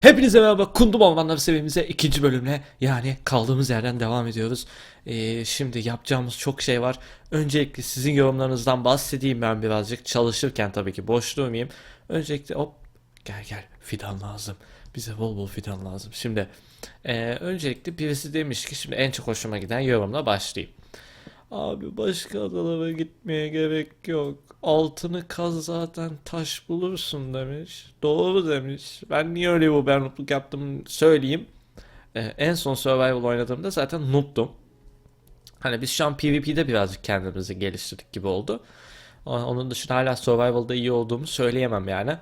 Hepinize merhaba Kundum Ormanları serimize ikinci bölümle yani kaldığımız yerden devam ediyoruz. Ee, şimdi yapacağımız çok şey var. Öncelikle sizin yorumlarınızdan bahsedeyim ben birazcık. Çalışırken tabii ki boş durmayayım. Öncelikle hop gel gel fidan lazım. Bize bol bol fidan lazım. Şimdi ee, öncelikle birisi demiş ki şimdi en çok hoşuma giden yorumla başlayayım. Abi başka adalara gitmeye gerek yok. Altını kaz zaten taş bulursun demiş. Doğru demiş. Ben niye öyle bu ben noobluk yaptım söyleyeyim. Ee, en son Survival oynadığımda zaten noob'dum. Hani biz şu an PvP'de birazcık kendimizi geliştirdik gibi oldu. Ama Onun dışında hala Survival'da iyi olduğumu söyleyemem yani.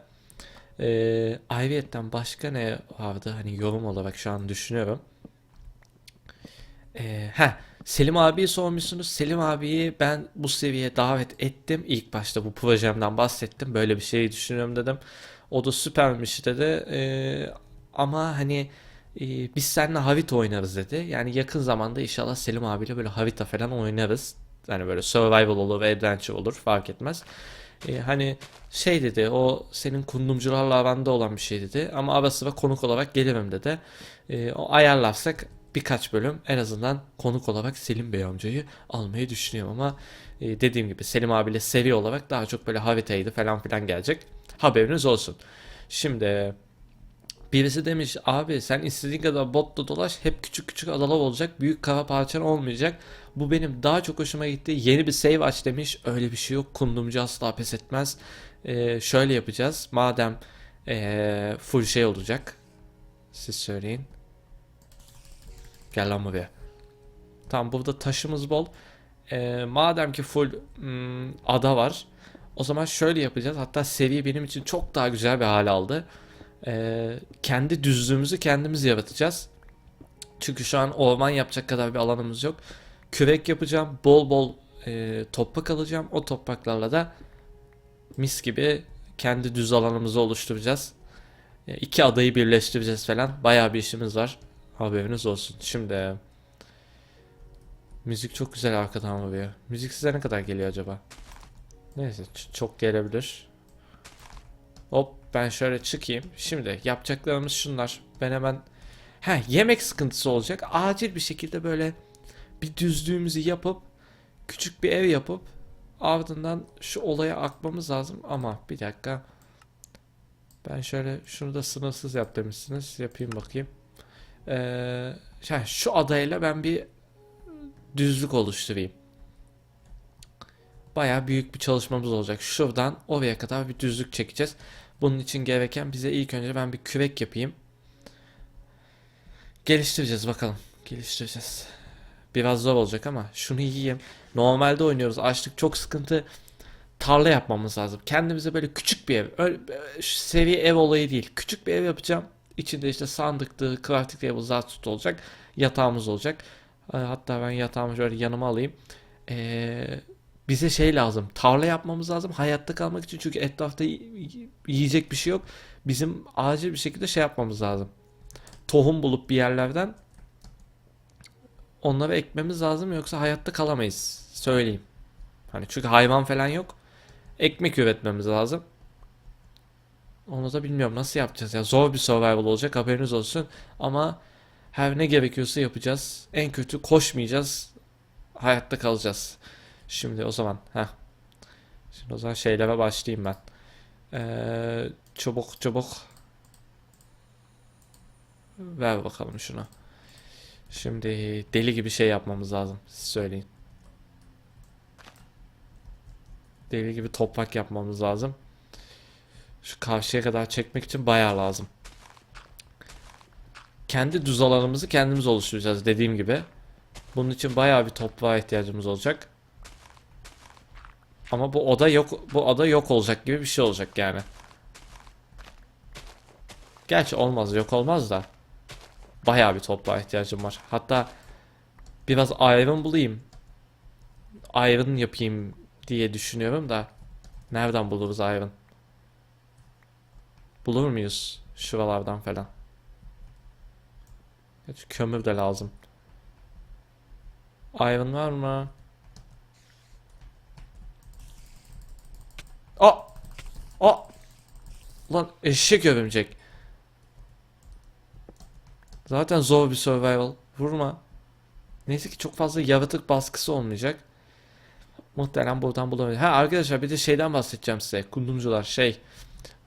Ee, ayrıyetten başka ne vardı hani yorum olarak şu an düşünüyorum. Ee, heh, Selim abiyi sormuşsunuz. Selim abiyi ben bu seviyeye davet ettim. İlk başta bu projemden bahsettim. Böyle bir şey düşünüyorum dedim. O da süpermiş dedi. Ee, ama hani e, biz seninle Havita oynarız dedi. Yani yakın zamanda inşallah Selim abiyle böyle Havita falan oynarız. Yani böyle survival olur, adventure olur fark etmez. Ee, hani şey dedi o senin kundumcularla aranda olan bir şey dedi. Ama ara sıra konuk olarak gelirim dedi. Ee, o ayarlarsak birkaç bölüm en azından konuk olarak Selim Bey amcayı almayı düşünüyorum ama e, dediğim gibi Selim abiyle seri olarak daha çok böyle Havita'ydı falan filan gelecek. Haberiniz olsun. Şimdi birisi demiş abi sen istediğin kadar botla dolaş hep küçük küçük adalar olacak büyük kara parçan olmayacak. Bu benim daha çok hoşuma gitti. Yeni bir save aç demiş. Öyle bir şey yok. Kundumcu asla pes etmez. Ee, şöyle yapacağız. Madem ee, full şey olacak. Siz söyleyin. Gel lan buraya. Tamam burada taşımız bol. Ee, madem ki full hmm, ada var. O zaman şöyle yapacağız. Hatta seviye benim için çok daha güzel bir hale aldı. Ee, kendi düzlüğümüzü kendimiz yaratacağız. Çünkü şu an orman yapacak kadar bir alanımız yok. Kürek yapacağım. Bol bol e, toprak alacağım. O topraklarla da mis gibi kendi düz alanımızı oluşturacağız. E, iki adayı birleştireceğiz falan. Bayağı bir işimiz var. Haberiniz olsun. Şimdi müzik çok güzel arkadan vuruyor. Müzik size ne kadar geliyor acaba? Neyse çok gelebilir. Hop ben şöyle çıkayım. Şimdi yapacaklarımız şunlar. Ben hemen He yemek sıkıntısı olacak. Acil bir şekilde böyle bir düzlüğümüzü yapıp küçük bir ev yapıp ardından şu olaya akmamız lazım ama bir dakika. Ben şöyle şunu da sınırsız yap demişsiniz. Yapayım bakayım. Ee, şey, şu adayla ben bir düzlük oluşturayım. Baya büyük bir çalışmamız olacak. Şuradan oraya kadar bir düzlük çekeceğiz. Bunun için gereken bize ilk önce ben bir kürek yapayım. Geliştireceğiz bakalım. Geliştireceğiz. Biraz zor olacak ama şunu yiyeyim. Normalde oynuyoruz. Açlık çok sıkıntı. Tarla yapmamız lazım. Kendimize böyle küçük bir ev. Öyle, seviye ev olayı değil. Küçük bir ev yapacağım. İçinde işte sandıktı, crafting table, zaten olacak. Yatağımız olacak. Ee, Hatta ben yatağımı şöyle yanıma alayım. Ee, bize şey lazım. Tarla yapmamız lazım. Hayatta kalmak için. Çünkü etrafta yiyecek bir şey yok. Bizim acil bir şekilde şey yapmamız lazım. Tohum bulup bir yerlerden onları ekmemiz lazım. Yoksa hayatta kalamayız. Söyleyeyim. Hani çünkü hayvan falan yok. Ekmek üretmemiz lazım. Onu da bilmiyorum nasıl yapacağız ya. Zor bir survival olacak haberiniz olsun. Ama her ne gerekiyorsa yapacağız. En kötü koşmayacağız. Hayatta kalacağız. Şimdi o zaman. Heh. Şimdi o zaman şeylere başlayayım ben. Ee, çabuk çabuk. Ver bakalım şunu. Şimdi deli gibi şey yapmamız lazım. Siz söyleyin. Deli gibi toprak yapmamız lazım. Şu karşıya kadar çekmek için bayağı lazım. Kendi düz alanımızı kendimiz oluşturacağız dediğim gibi. Bunun için bayağı bir toprağa ihtiyacımız olacak. Ama bu oda yok bu ada yok olacak gibi bir şey olacak yani. Gerçi olmaz yok olmaz da. Bayağı bir toprağa ihtiyacım var. Hatta biraz iron bulayım. Iron yapayım diye düşünüyorum da. Nereden buluruz iron? Bulur muyuz? Şuralardan falan. Gerçi kömür de lazım. Iron var mı? Aa! Aa! Lan eşek örümcek. Zaten zor bir survival. Vurma. Neyse ki çok fazla yaratık baskısı olmayacak. Muhtemelen buradan bulamayız. Ha arkadaşlar bir de şeyden bahsedeceğim size. Kundumcular şey.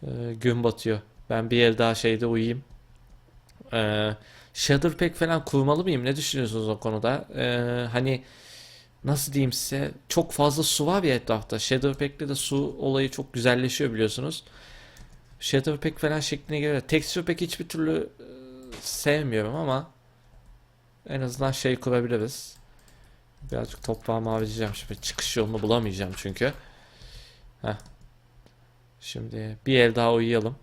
E, gün batıyor. Ben bir el daha şeyde uyuyayım. E, Shader Pack falan kurmalı mıyım? Ne düşünüyorsunuz o konuda? E, hani nasıl diyeyim size? Çok fazla su var ya etrafta. Shader Pack'te de su olayı çok güzelleşiyor biliyorsunuz. Shader Pack falan şekline göre. Texture Pack hiçbir türlü e, sevmiyorum ama en azından şey kurabiliriz. Birazcık toprağımı harcayacağım şimdi. Çıkış yolunu bulamayacağım çünkü. Heh. Şimdi bir el daha uyuyalım.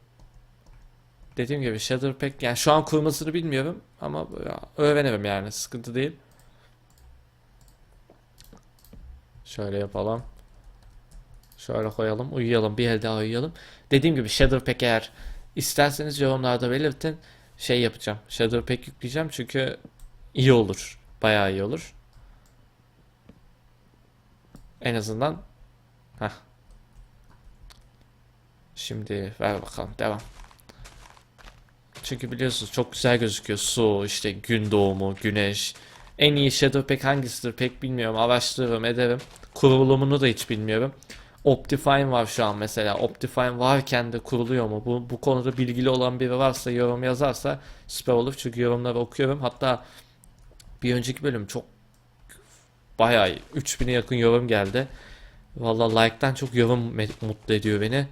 Dediğim gibi Shader Pack yani şu an kurmasını bilmiyorum ama öğrenirim yani sıkıntı değil. Şöyle yapalım. Şöyle koyalım. Uyuyalım. Bir el daha uyuyalım. Dediğim gibi Shader Pack eğer isterseniz yorumlarda belirtin. Şey yapacağım. Shader Pack yükleyeceğim çünkü iyi olur. Bayağı iyi olur. En azından Heh. Şimdi ver bakalım devam. Çünkü biliyorsunuz çok güzel gözüküyor. Su, işte gün doğumu, güneş. En iyi Shadow Pack hangisidir pek bilmiyorum. Araştırırım ederim. Kurulumunu da hiç bilmiyorum. Optifine var şu an mesela. Optifine varken de kuruluyor mu? Bu, bu konuda bilgili olan biri varsa yorum yazarsa süper olur. Çünkü yorumları okuyorum. Hatta bir önceki bölüm çok bayağı 3000'e yakın yorum geldi. Valla like'tan çok yorum mutlu ediyor beni.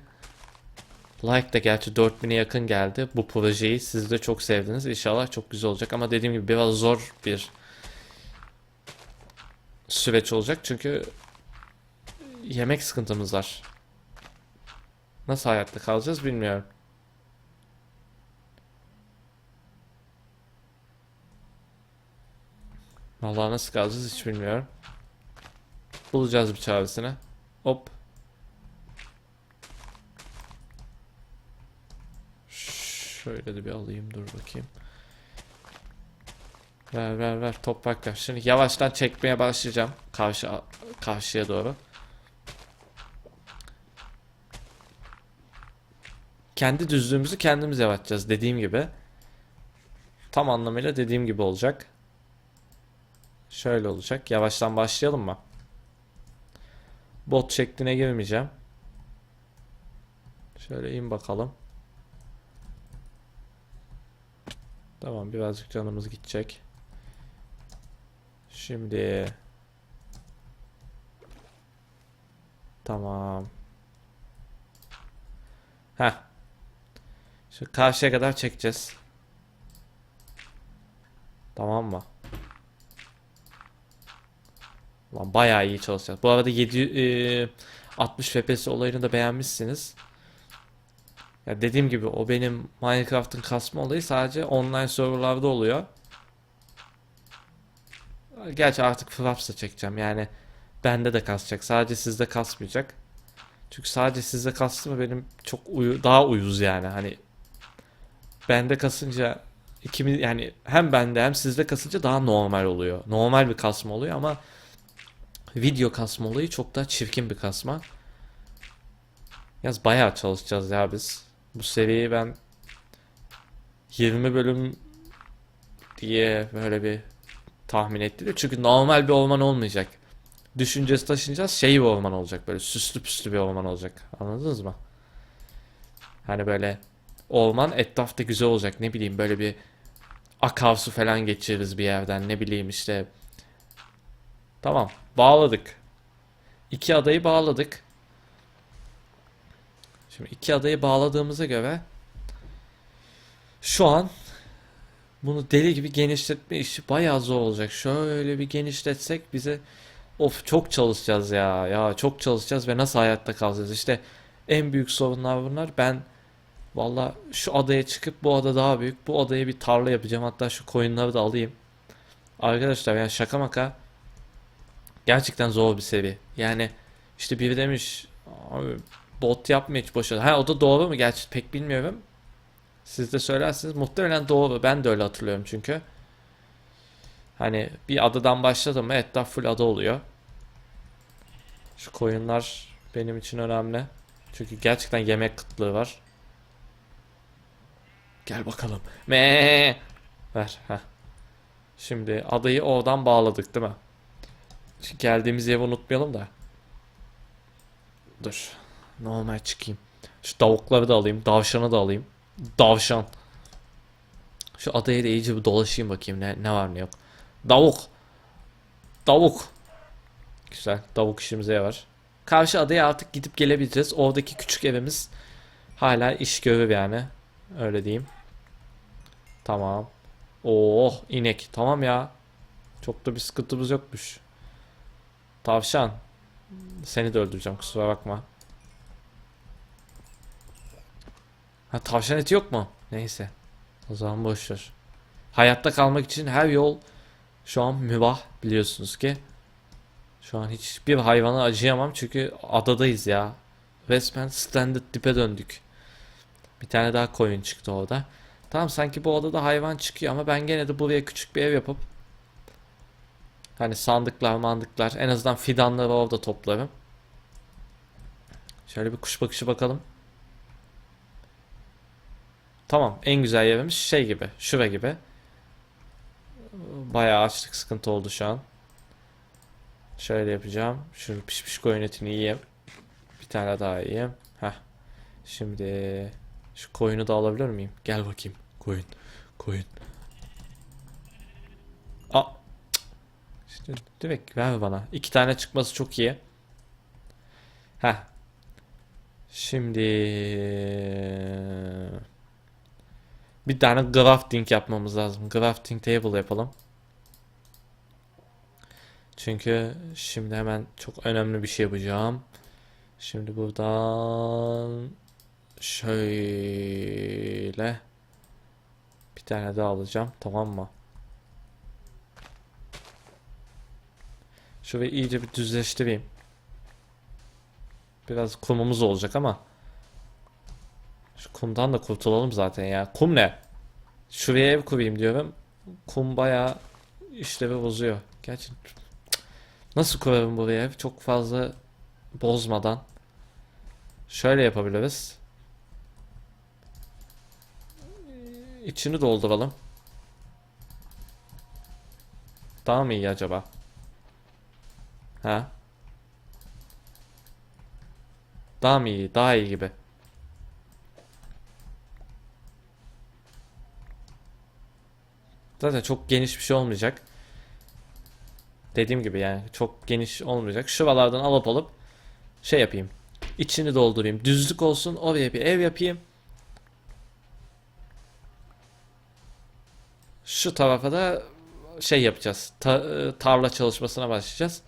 Like da gerçi 4000'e yakın geldi. Bu projeyi siz de çok sevdiniz. İnşallah çok güzel olacak ama dediğim gibi biraz zor bir süreç olacak çünkü yemek sıkıntımız var. Nasıl hayatta kalacağız bilmiyorum. Vallahi nasıl kalacağız hiç bilmiyorum. Bulacağız bir çaresini. Hop. Şöyle de bir alayım dur bakayım. Ver ver ver toprak ver. Şimdi yavaştan çekmeye başlayacağım karşı karşıya doğru. Kendi düzlüğümüzü kendimiz yaratacağız dediğim gibi. Tam anlamıyla dediğim gibi olacak. Şöyle olacak. Yavaştan başlayalım mı? Bot şekline girmeyeceğim. Şöyle in bakalım. Tamam birazcık canımız gidecek. Şimdi Tamam. Heh. Şu karşıya kadar çekeceğiz. Tamam mı? Lan bayağı iyi çalışacağız. Bu arada 7 e, 60 FPS olayını da beğenmişsiniz. Ya dediğim gibi o benim Minecraft'ın kasma olayı sadece online serverlarda oluyor. Gerçi artık Fraps'la çekeceğim. Yani bende de kasacak. Sadece sizde kasmayacak. Çünkü sadece sizde kastı benim çok uyu daha uyuz yani. Hani bende kasınca ikimiz yani hem bende hem sizde kasınca daha normal oluyor. Normal bir kasma oluyor ama video kasma olayı çok daha çirkin bir kasma. Yaz bayağı çalışacağız ya biz. Bu seviyeyi ben 20 bölüm diye böyle bir tahmin ettim. Çünkü normal bir orman olmayacak. Düşüncesi taşınacağız şey bir orman olacak böyle süslü püslü bir orman olacak. Anladınız mı? Hani böyle orman etrafta güzel olacak ne bileyim böyle bir akarsu falan geçiririz bir yerden ne bileyim işte. Tamam bağladık. İki adayı bağladık. Şimdi iki adayı bağladığımıza göre şu an bunu deli gibi genişletme işi bayağı zor olacak. Şöyle bir genişletsek bize of çok çalışacağız ya. Ya çok çalışacağız ve nasıl hayatta kalacağız? İşte en büyük sorunlar bunlar. Ben valla şu adaya çıkıp bu ada daha büyük. Bu adaya bir tarla yapacağım. Hatta şu koyunları da alayım. Arkadaşlar yani şaka maka gerçekten zor bir seviye. Yani işte biri demiş abi bot yapma hiç boşuna. Ha o da doğru mu? Gerçi pek bilmiyorum. Siz de söylersiniz. Muhtemelen doğru. Ben de öyle hatırlıyorum çünkü. Hani bir adadan başladım mı etraf full ada oluyor. Şu koyunlar benim için önemli. Çünkü gerçekten yemek kıtlığı var. Gel bakalım. Me. Ver. Heh. Şimdi adayı oradan bağladık değil mi? Şimdi geldiğimiz yeri unutmayalım da. Dur. Normal çıkayım. Şu tavukları da alayım. Davşanı da alayım. Davşan. Şu adaya da iyice bir dolaşayım bakayım ne, ne var ne yok. Tavuk. Tavuk. Güzel. Tavuk işimize yarar. Karşı adaya artık gidip gelebileceğiz. Oradaki küçük evimiz hala iş görür yani. Öyle diyeyim. Tamam. Oh inek. Tamam ya. Çok da bir sıkıntımız yokmuş. Tavşan. Seni de öldüreceğim kusura bakma. Ha tavşan eti yok mu? Neyse. O zaman boş ver. Hayatta kalmak için her yol şu an mübah biliyorsunuz ki. Şu an hiçbir hayvana acıyamam çünkü adadayız ya. Resmen standard dipe döndük. Bir tane daha koyun çıktı orada. Tamam sanki bu odada hayvan çıkıyor ama ben gene de buraya küçük bir ev yapıp hani sandıklar mandıklar en azından fidanları orada toplarım. Şöyle bir kuş bakışı bakalım. Tamam en güzel yerimiz şey gibi şura gibi. Bayağı açlık sıkıntı oldu şu an. Şöyle yapacağım. Şu pişmiş koyun etini yiyeyim. Bir tane daha yiyeyim. Heh. Şimdi şu koyunu da alabilir miyim? Gel bakayım. Koyun. Koyun. Aa. İşte direkt ver bana. İki tane çıkması çok iyi. Heh. Şimdi bir tane grafting yapmamız lazım. Grafting table yapalım. Çünkü şimdi hemen çok önemli bir şey yapacağım. Şimdi buradan şöyle bir tane daha alacağım. Tamam mı? Şurayı iyice bir düzleştireyim. Biraz kumumuz olacak ama şu kumdan da kurtulalım zaten ya. Kum ne? Şuraya ev kurayım diyorum. Kum bayağı işlevi bozuyor. Gerçi nasıl kurarım buraya ev? Çok fazla bozmadan. Şöyle yapabiliriz. İçini dolduralım. Daha mı iyi acaba? Ha? Daha mı iyi? Daha iyi gibi. Zaten çok geniş bir şey olmayacak. Dediğim gibi yani çok geniş olmayacak. Şuralardan alıp alıp şey yapayım. İçini doldurayım. Düzlük olsun. Oraya bir ev yapayım. Şu tarafa da şey yapacağız. Ta- tarla çalışmasına başlayacağız.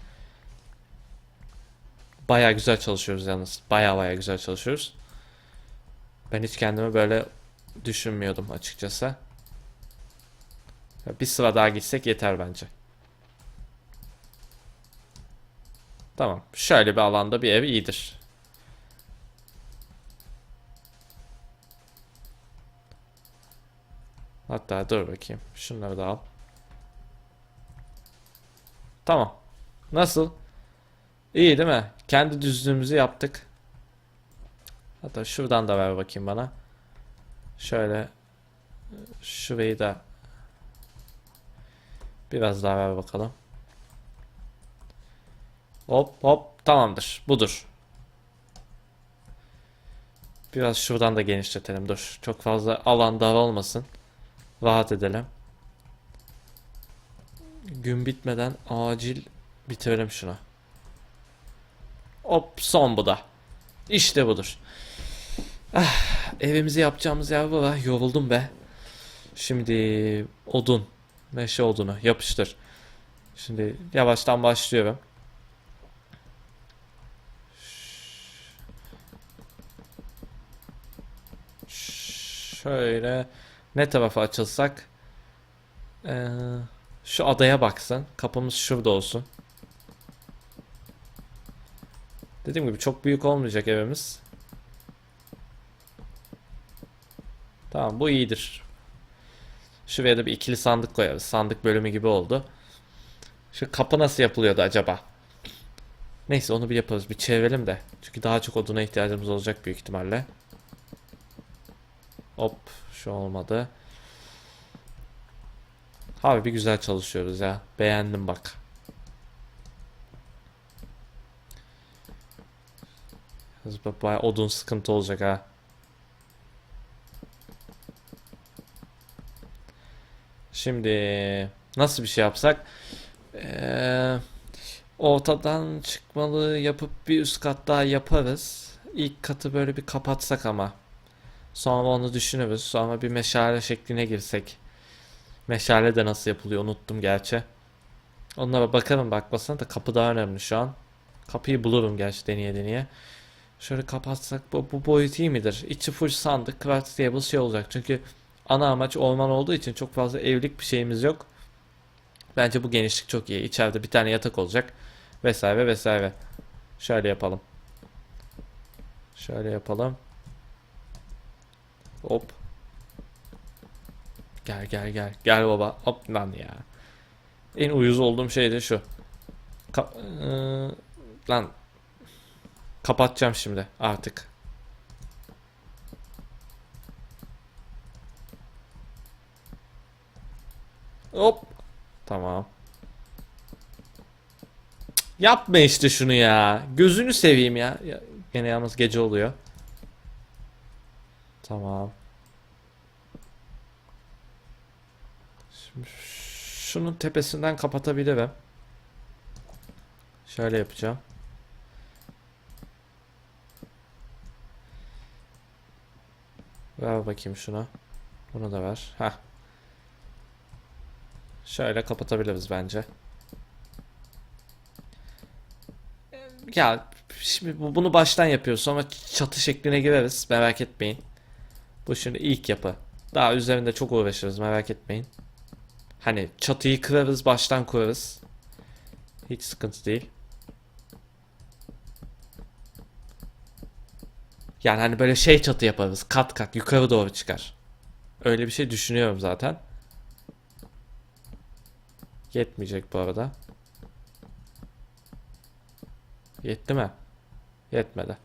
Baya güzel çalışıyoruz yalnız. Baya baya güzel çalışıyoruz. Ben hiç kendimi böyle düşünmüyordum açıkçası. Bir sıra daha gitsek yeter bence. Tamam. Şöyle bir alanda bir ev iyidir. Hatta dur bakayım. Şunları da al. Tamam. Nasıl? İyi değil mi? Kendi düzlüğümüzü yaptık. Hatta şuradan da ver bakayım bana. Şöyle şurayı da biraz daha ver bakalım. Hop hop tamamdır. Budur. Biraz şuradan da genişletelim. Dur. Çok fazla alan dar olmasın. Rahat edelim. Gün bitmeden acil bitirelim şunu. Hop son bu da. İşte budur. Ah, evimizi yapacağımız yer bu. Yoruldum be. Şimdi odun. Meşe odunu yapıştır. Şimdi yavaştan başlıyorum. Şöyle ne tarafa açılsak Ee, şu adaya baksın. Kapımız şurada olsun. Dediğim gibi çok büyük olmayacak evimiz. Tamam bu iyidir. Şuraya da bir ikili sandık koyarız. Sandık bölümü gibi oldu. Şu kapı nasıl yapılıyordu acaba? Neyse onu bir yaparız. Bir çevirelim de. Çünkü daha çok oduna ihtiyacımız olacak büyük ihtimalle. Hop şu olmadı. Harbi güzel çalışıyoruz ya. Beğendim bak Bayağı odun sıkıntı olacak ha. Şimdi nasıl bir şey yapsak? Ee, ortadan çıkmalı yapıp bir üst kat daha yaparız. İlk katı böyle bir kapatsak ama. Sonra onu düşünürüz. Sonra bir meşale şekline girsek. Meşale de nasıl yapılıyor unuttum gerçi. Onlara bakarım bakmasına da kapı daha önemli şu an. Kapıyı bulurum gerçi deneye deneye. Şöyle kapatsak bu, bu boyut iyi midir? İçi full sandık, craft table şey olacak. Çünkü ana amaç orman olduğu için çok fazla evlilik bir şeyimiz yok. Bence bu genişlik çok iyi. İçeride bir tane yatak olacak. Vesaire vesaire. Şöyle yapalım. Şöyle yapalım. Hop. Gel gel gel. Gel baba. Hop lan ya. En uyuz olduğum şey de şu. Ka- Iı, lan. Kapatacağım şimdi artık. Hop. Tamam. Yapma işte şunu ya. Gözünü seveyim ya. ya. Gene yalnız gece oluyor. Tamam. Şimdi şunun tepesinden kapatabilirim. Şöyle yapacağım. Ver bakayım şuna. Bunu da ver. Heh. Şöyle kapatabiliriz bence. Ya şimdi bu- bunu baştan yapıyoruz. Sonra çatı şekline gireriz. Merak etmeyin. Bu şimdi ilk yapı. Daha üzerinde çok uğraşırız. Merak etmeyin. Hani çatıyı kırarız, baştan kurarız. Hiç sıkıntı değil. Yani hani böyle şey çatı yaparız. Kat kat yukarı doğru çıkar. Öyle bir şey düşünüyorum zaten. Yetmeyecek bu arada. Yetti mi? Yetmedi.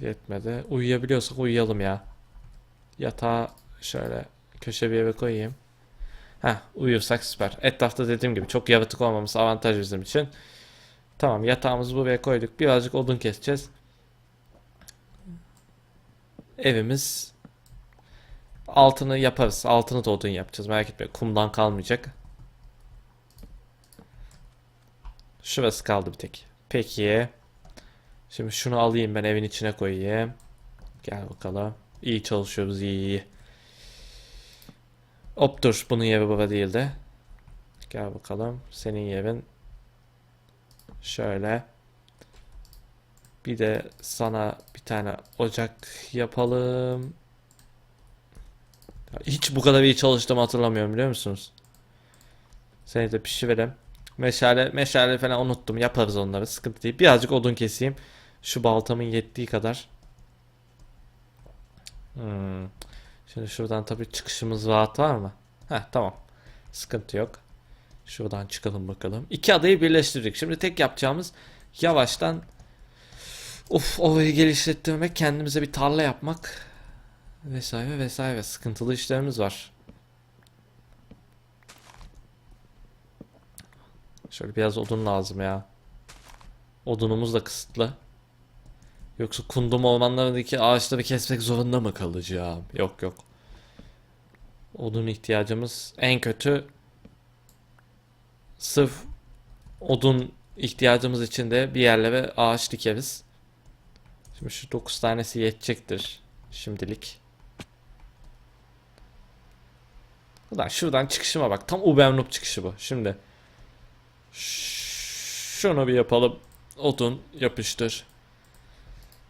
Yetmedi. Uyuyabiliyorsak uyuyalım ya. Yatağı şöyle köşe bir yere koyayım. Heh, uyursak süper. Etrafta dediğim gibi çok yaratık olmaması avantaj bizim için. Tamam yatağımızı buraya koyduk. Birazcık odun keseceğiz. Evimiz altını yaparız. Altını da odun yapacağız. Merak etme. Kumdan kalmayacak. Şurası kaldı bir tek. Peki. Şimdi şunu alayım ben evin içine koyayım. Gel bakalım. İyi çalışıyoruz iyi iyi. Hop dur bunun yeri baba değildi. Gel bakalım. Senin yerin şöyle. Bir de sana bir tane ocak yapalım. Hiç bu kadar iyi çalıştığımı hatırlamıyorum biliyor musunuz? Seni de pişirelim. Meşale, meşale falan unuttum. Yaparız onları. Sıkıntı değil. Birazcık odun keseyim. Şu baltamın yettiği kadar. Hmm. Şimdi şuradan tabii çıkışımız rahat var mı? Heh tamam. Sıkıntı yok. Şuradan çıkalım bakalım. İki adayı birleştirdik. Şimdi tek yapacağımız yavaştan Of ovayı geliştirmek, kendimize bir tarla yapmak vesaire vesaire sıkıntılı işlerimiz var. Şöyle biraz odun lazım ya. Odunumuz da kısıtlı. Yoksa kundum ormanlarındaki ağaçları kesmek zorunda mı kalacağım? Yok yok. Odun ihtiyacımız en kötü sırf odun ihtiyacımız için de bir yerlere ağaç dikeriz. Şimdi şu 9 tanesi yetecektir şimdilik. Ulan şuradan çıkışıma bak. Tam Ubernup çıkışı bu. Şimdi şunu bir yapalım. Odun yapıştır.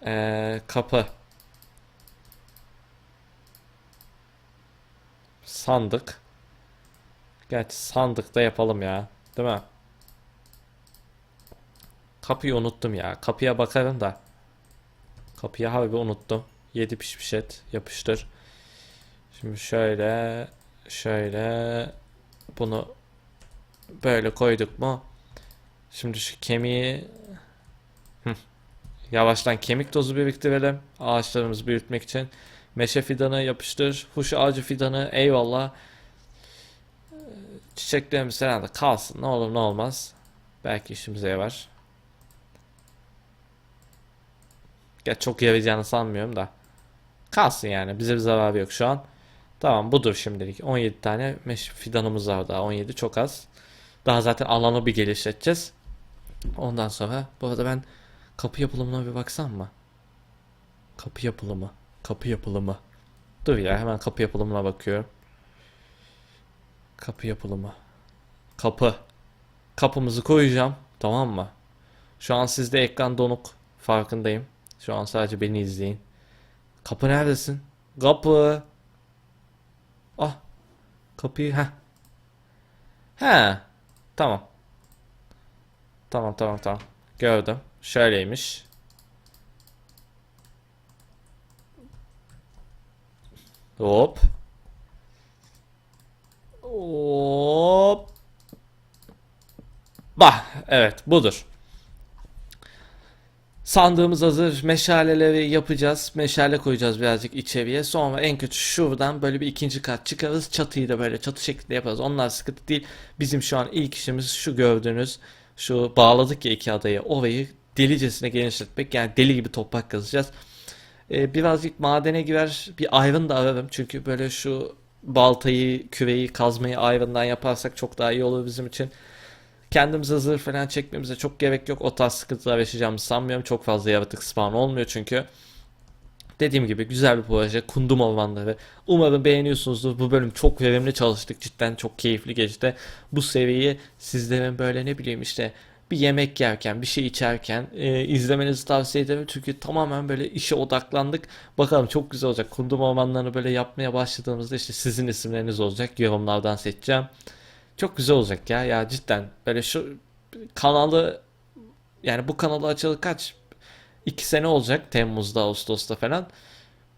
Ee, kapı. Sandık. Gerçi sandık da yapalım ya. Değil mi? Kapıyı unuttum ya. Kapıya bakarım da. Kapıyı harbi unuttum. Yedi pişmiş et. Yapıştır. Şimdi şöyle. Şöyle. Bunu böyle koyduk mu? Şimdi şu kemiği yavaştan kemik tozu biriktirelim. Ağaçlarımızı büyütmek için. Meşe fidanı yapıştır. Huş ağacı fidanı eyvallah. Çiçeklerimiz herhalde kalsın. Ne olur ne olmaz. Belki işimize yarar. Gerçi çok yarayacağını sanmıyorum da. Kalsın yani. Bize bir zararı yok şu an. Tamam budur şimdilik. 17 tane meş fidanımız var daha. 17 çok az. Daha zaten alanı bir geliştireceğiz. Ondan sonra bu arada ben kapı yapılımına bir baksam mı? Kapı yapılımı. Kapı yapılımı. Dur ya hemen kapı yapılımına bakıyorum. Kapı yapılımı. Kapı. Kapımızı koyacağım. Tamam mı? Şu an sizde ekran donuk. Farkındayım. Şu an sadece beni izleyin. Kapı neredesin? Kapı. Ah. Kapıyı ha. He. Tamam. Tamam tamam tamam. Gördüm. Şöyleymiş. Hop. Hop. Bah, evet budur. Sandığımız hazır. Meşaleleri yapacağız. Meşale koyacağız birazcık içeriye. Sonra en kötü şuradan böyle bir ikinci kat çıkarız. Çatıyı da böyle çatı şeklinde yaparız. Onlar sıkıntı değil. Bizim şu an ilk işimiz şu gördüğünüz şu bağladık ya iki adayı. Orayı delicesine genişletmek. Yani deli gibi toprak kazacağız. Ee, birazcık madene girer. Bir iron da ararım. Çünkü böyle şu baltayı, küreği, kazmayı iron'dan yaparsak çok daha iyi olur bizim için. Kendimize zırh falan çekmemize çok gerek yok. O tarz sıkıntılar yaşayacağımızı sanmıyorum. Çok fazla yaratık spawn olmuyor çünkü. Dediğim gibi güzel bir proje. Kundum ormanları. Umarım beğeniyorsunuzdur. Bu bölüm çok verimli çalıştık. Cidden çok keyifli geçti. Bu seviyeyi sizlerin böyle ne bileyim işte bir yemek yerken, bir şey içerken e, izlemenizi tavsiye ederim. Çünkü tamamen böyle işe odaklandık. Bakalım çok güzel olacak. Kundum ormanlarını böyle yapmaya başladığımızda işte sizin isimleriniz olacak. Yorumlardan seçeceğim. Çok güzel olacak ya. Ya cidden böyle şu kanalı yani bu kanalı açalı kaç? 2 sene olacak Temmuz'da, Ağustos'ta falan.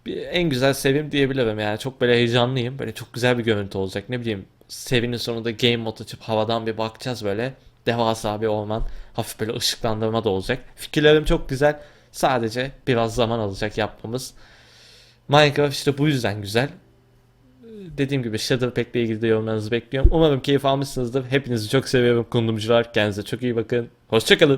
Bir, en güzel sevim diyebilirim yani. Çok böyle heyecanlıyım. Böyle çok güzel bir görüntü olacak. Ne bileyim sevinin sonunda game mode açıp havadan bir bakacağız böyle. Devasa bir orman. Hafif böyle ışıklandırma da olacak. Fikirlerim çok güzel. Sadece biraz zaman alacak yapmamız. Minecraft işte bu yüzden güzel. Dediğim gibi Shadowpack'le ilgili de yorumlarınızı bekliyorum. Umarım keyif almışsınızdır. Hepinizi çok seviyorum kundumcular. Kendinize çok iyi bakın. Hoşçakalın.